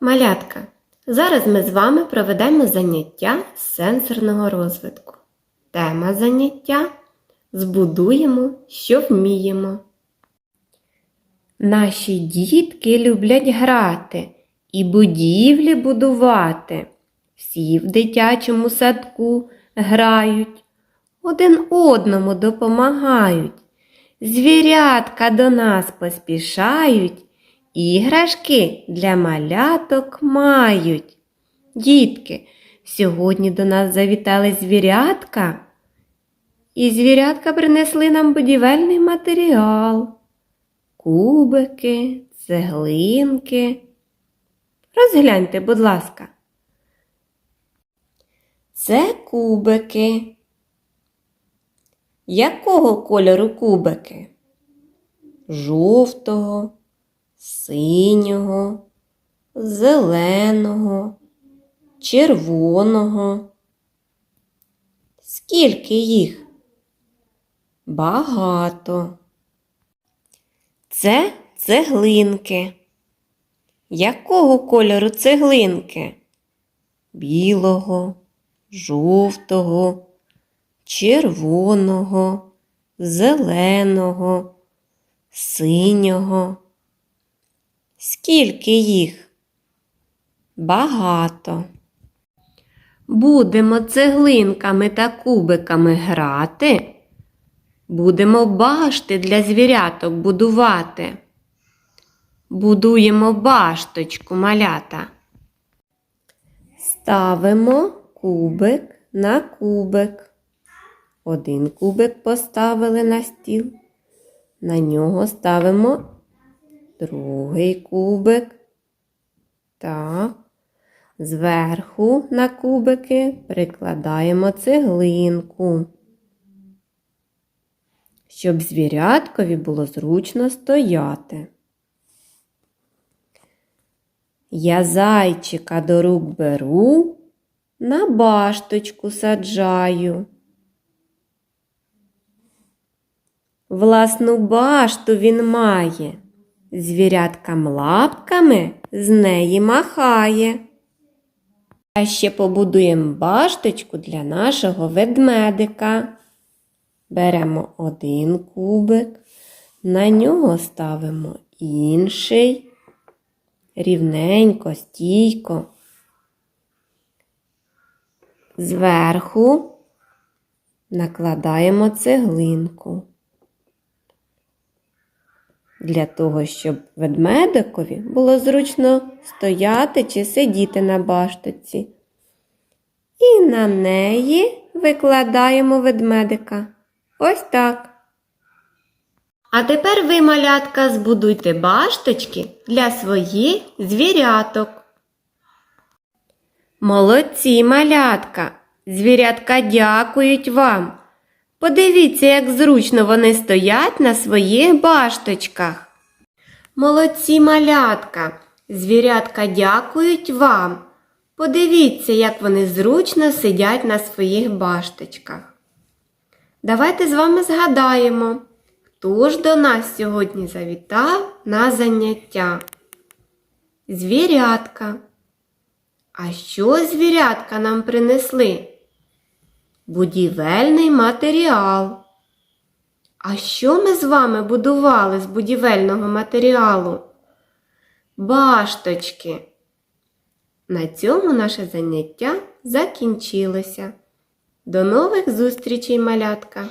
Малятка, зараз ми з вами проведемо заняття з сенсорного розвитку. Тема заняття Збудуємо, що вміємо. Наші дітки люблять грати і будівлі будувати. Всі в дитячому садку грають, один одному допомагають. Звірятка до нас поспішають, іграшки для маляток мають. Дітки, сьогодні до нас завітали звірятка, і звірятка принесли нам будівельний матеріал. Кубики, цеглинки. Розгляньте, будь ласка. Це кубики. Якого кольору кубики? Жовтого, синього, зеленого, червоного. Скільки їх? Багато. Це цеглинки. Якого кольору цеглинки? Білого, жовтого, червоного, зеленого, синього. Скільки їх? Багато. Будемо цеглинками та кубиками грати. Будемо башти для звіряток будувати. Будуємо башточку малята. Ставимо кубик на кубик. Один кубик поставили на стіл. На нього ставимо другий кубик. Так. Зверху на кубики прикладаємо цеглинку, щоб звіряткові було зручно стояти. Я зайчика до рук беру, на башточку саджаю. Власну башту він має, звіряткам лапками з неї махає. А ще побудуємо башточку для нашого ведмедика. Беремо один кубик, на нього ставимо інший, рівненько, стійко. Зверху накладаємо цеглинку. Для того, щоб ведмедикові було зручно стояти чи сидіти на баштоці. І на неї викладаємо ведмедика. Ось так. А тепер ви, малятка, збудуйте башточки для своїх звіряток. Молодці, малятка! Звірятка дякують вам. Подивіться, як зручно вони стоять на своїх башточках. Молодці, малятка! Звірятка дякують вам. Подивіться, як вони зручно сидять на своїх башточках. Давайте з вами згадаємо, хто ж до нас сьогодні завітав на заняття. Звірятка. А що звірятка нам принесли? Будівельний матеріал. А що ми з вами будували з будівельного матеріалу? Башточки. На цьому наше заняття закінчилося. До нових зустрічей, малятка!